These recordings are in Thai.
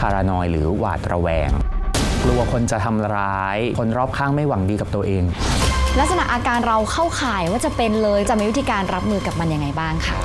พารานอยหรือหวาดระแวง กลัวคนจะทำร้าย คนรอบข้างไม่หวังดีกับตัวเอง ลักษณะอาการเราเข้าข่ายว่าจะเป็นเลยจะมีวิธีการรับมือกับมันยังไงบ้างค่ะ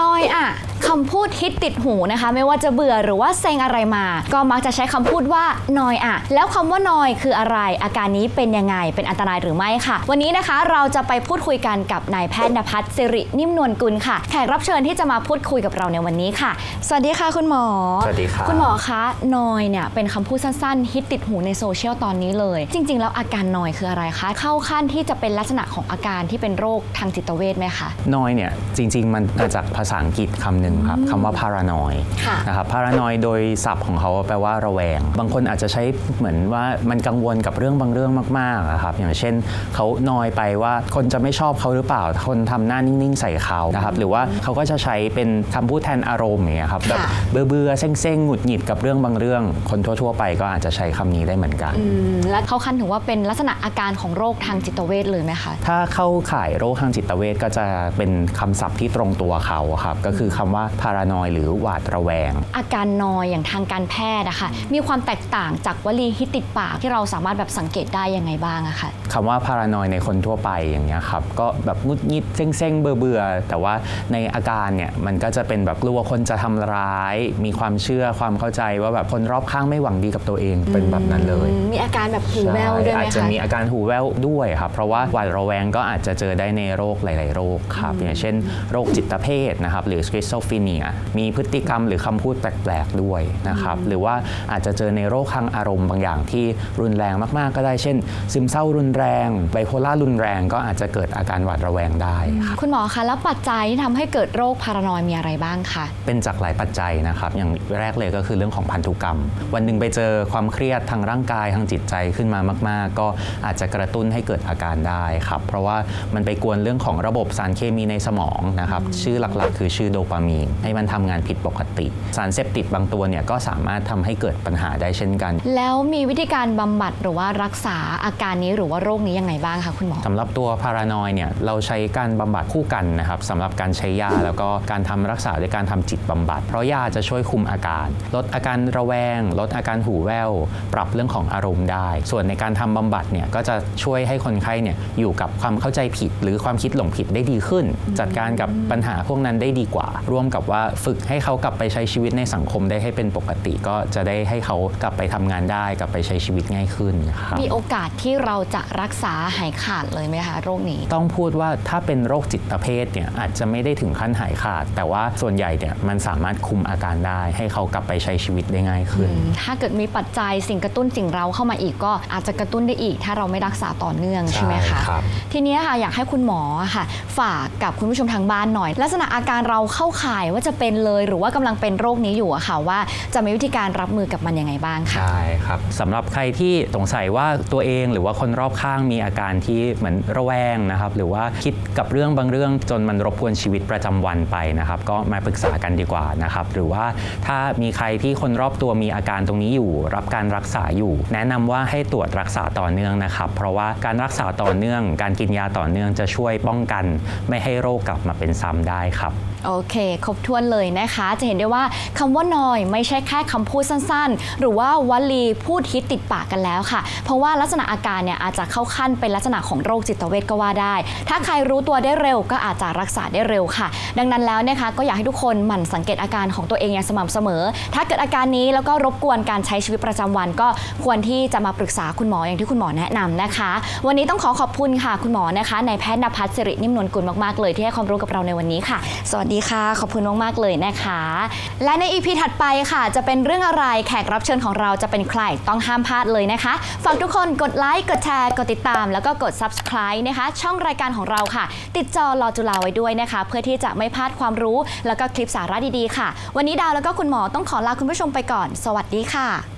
น้อยอะ คำพูดฮิตติดหูนะคะ ไม่ว่าจะเบื่อหรือว่าเซ็งอะไรมา ก็มักจะใช้คำพูดว่าน้อยอะแล้วคำว่าน้อยคืออะไร อาการนี้เป็นยังไงเป็นอันตรายหรือไม่ค่ะ วันนี้นะคะเราจะไปพูดคุยกันกับนายแพทย์นภัสสิรินิ่มนวลกุลค่ะแขกรับเชิญที่จะมาพูดคุยกับเราในวันนี้ค่ะ สวัสดีค่ะคุณหมอ สวัสดีครับ คุณหมอคะนอยเนี่ยเป็นคำพูดสั้นๆ ฮิตติดหูในโซเชียลตอนนี้เลย จริง ๆ แล้วอาการนอยคืออะไรคะ เข้าขั้นที่จะเป็นลักษณะของอาการที่เป็นโรคทางจิตเวชไหมคะนอยเนี่ยจริง ๆ มันมาจากภาษาอังกฤษคำหนึ่งครับคำว่า paranoid ค่ะนะครับ paranoid โดยศัพท์ของเขาแปลว่าระแวง บางคนอาจจะใช้เหมือนว่ามันกังวลกับเรื่องบางเรื่องมากๆอะครับอย่างเช่นเขานอยไปว่าคนจะไม่ชอบเขาหรือเปล่า คนทำหน้านิ่งๆใส่เขานะครับหรือว่าเขาก็จะใช้เป็นคำพูดแทนอารมณ์อย่างเงี้ยครับแบบค่ะเบื่อเบื่อๆเซ็งๆหงุดหงิดกับเรื่องบางเรื่อง คนทั่ว ๆ ไปก็อาจจะใช้คำนี้ได้เหมือนกันอืมและเข้าขั้นถึงว่าเป็นลักษณะอาการของโรคทางจิตเวชเลยไหมคะถ้าเข้าข่ายโรคทางจิตเวชก็จะเป็นคำศัพท์ที่ตรงตัวเขาครับก็คือคำว่าพารานอยหรือหวาดระแวง อาการนอยอย่างทางการแพทย์อะคะมีความแตกต่างจากวลีฮิตติดปากที่เราสามารถแบบสังเกตได้ยังไงบ้างอะคะคำว่าพารานอยในคนทั่วไปอย่างเงี้ยครับก็แบบงุดงิดเซ็งๆเบื่อเบื่อๆแต่ว่าในอาการเนี่ยมันก็จะเป็นแบบกลัวคนจะทำร้าย มีความเชื่อความเข้าใจว่าแบบคนรอบข้างไม่หวังดีกับตัวเองเป็นแบบนั้นเลยอืมมีอาการแบบหูแว่วด้วยไหมอาจจะคะมีอาการหูแว่วด้วยครับเพราะว่าหวาดระแวงก็อาจจะเจอได้ในโรคหลาย ๆ โรคครับอย่างเช่น โรคจิตเภทนะครับหรือส c ิ z o p h r e n i a มีพฤติกรรมหรือคำพูดแปลกๆด้วยนะครับหรือว่าอาจจะเจอในโรคทางอารมณ์บางอย่างที่รุนแรงมากๆก็ได้เช่น ซึมเศร้ารุนแรงไบโพล่ารุนแรงก็อาจจะเกิดอาการหวาดระแวงได้ครับคุณหมอคะแล้วปัจจัยที่ทำให้เกิดโรคพารานอยมีอะไรบ้างคะเป็นจากหลายปัจจัยนะครับ อย่างแรกเลยก็คือเรื่องของพันธุกรรม วันหนึ่งไปเจอความเครียดทางร่างกายทางจิตใจขึ้นมามาก ๆ ก็อาจจะกระตุ้นให้เกิดอาการได้ครับเพราะว่ามันไปกวนเรื่องของระบบสารเคมีในสมองนะครับชื่อหลักๆ คือชื่อโดปามีนให้มันทำงานผิดปกติ สารเสพติดบางตัวเนี่ยก็สามารถทำให้เกิดปัญหาได้เช่นกัน แล้วมีวิธีการบำบัดหรือว่ารักษาอาการนี้หรือว่าโรคนี้ยังไงบ้างคะคุณหมอสำหรับตัวพารานอยเนี่ยเราใช้การบำบัดคู่กันนะครับสำหรับการใช้ยาแล้วก็การทำรักษาด้วยการทำจิตบำบัด เพราะยาจะช่วยคุมอาการ ลดอาการระแวง ลดอาการหูแว่ว ปรับเรื่องของอารมณ์ได้ ส่วนในการทำบำบัดเนี่ยก็จะช่วยให้คนไข้เนี่ยอยู่กับความเข้าใจผิด หรือความคิดหลงผิดได้ดีขึ้น จัดการกับปัญหาพวกนั้นได้ดีกว่าร่วมกับว่าฝึกให้เขากลับไปใช้ชีวิตในสังคมได้ให้เป็นปกติ ก็จะได้ให้เขากลับไปทำงานได้ กลับไปใช้ชีวิตง่ายขึ้นครับมีโอกาสที่เราจะรักษาหายขาดเลยไหมคะโรคนี้ ต้องพูดว่าถ้าเป็นโรคจิตเภทเนี่ยอาจจะไม่ได้ถึงขั้นหายขาด แต่ว่าส่วนใหญ่เนี่ยมันสามารถคุมอาการได้ ให้เขากลับไปใช้ชีวิตได้ง่ายขึ้น ถ้าเกิดมีปัจจัยสิ่งกระตุ้นสิ่งเราเข้ามาอีกก็อาจจะกระตุ้นได้อีก ถ้าเราไม่รักษาต่อเนื่องใช่ไหมคะครับทีนี้ค่ะอยากให้คุณหมอค่ะ ฝากกับคุณผู้ชมทางบ้านหน่อย ลักษณะอาการเราเข้าข่ายว่าจะเป็นเลย หรือว่ากำลังเป็นโรคนี้อยู่อะค่ะว่าจะมีวิธีการรับมือกับมันยังไงบ้างค่ะใช่ครับสำหรับใครที่สงสัยว่าตัวเองหรือว่าคนรอบข้างมีอาการที่เหมือนระแวงนะครับหรือว่าคิดกับเรื่องบางเรื่องจนมันรบกวนชีวิตประจำวันไปนะครับก็มาปรึกษากันดีกว่านะครับหรือว่าถ้ามีใครที่คนรอบตัวมีอาการตรงนี้อยู่ รับการรักษาอยู่ แนะนำว่าให้ตรวจรักษาต่อเนื่องนะครับเพราะว่าการรักษาต่อเนื่อง การกินยาต่อเนื่องจะช่วยป้องกัน ไม่ให้โรคกลับมาเป็นซ้ำได้ครับโอเคครบถ้วนเลยนะคะ จะเห็นได้ว่าคำว่านอยไม่ใช่แค่คำพูดสั้นๆ หรือว่าวลีพูดฮิตติดปากกันแล้วค่ะ เพราะว่าลักษณะอาการเนี่ยอาจจะเข้าขั้นเป็นลักษณะของโรคจิตเวทก็ว่าได้ ถ้าใครรู้ตัวได้เร็วก็อาจจะรักษาได้เร็วค่ะ ดังนั้นแล้วนะคะก็อยากให้ทุกคนหมั่นสังเกตอาการของตัวเองอย่างสม่ำเสมอ ถ้าเกิดอาการนี้แล้วก็รบกวนการใช้ชีวิตประจำวัน ก็ควรที่จะมาปรึกษาคุณหมออย่างที่คุณหมอแนะนำนะคะ วันนี้ต้องขอขอบคุณค่ะ คุณหมอนะคะนายแพทย์นภัสสิรินิ่มนวลกุลมากๆเลยที่ให้ความรู้กับเราในวันนี้ค่ะ สวัสดีค่ะขอบคุณุณมากๆเลยนะคะ และในอีพีถัดไปค่ะ จะเป็นเรื่องอะไรแขกรับเชิญของเราจะเป็นใครต้องห้ามพลาดเลยนะคะฝากทุกคนกดไลค์กดแชร์กดติดตาม แล้วก็กด subscribe นะคะ ช่องรายการของเราค่ะ ติดจอรอจุฬาไว้ด้วยนะคะ เพื่อที่จะไม่พลาดความรู้ แล้วก็คลิปสาระดีๆค่ะ วันนี้ดาวแล้วก็คุณหมอต้องขอลาคุณผู้ชมไปก่อน สวัสดีค่ะ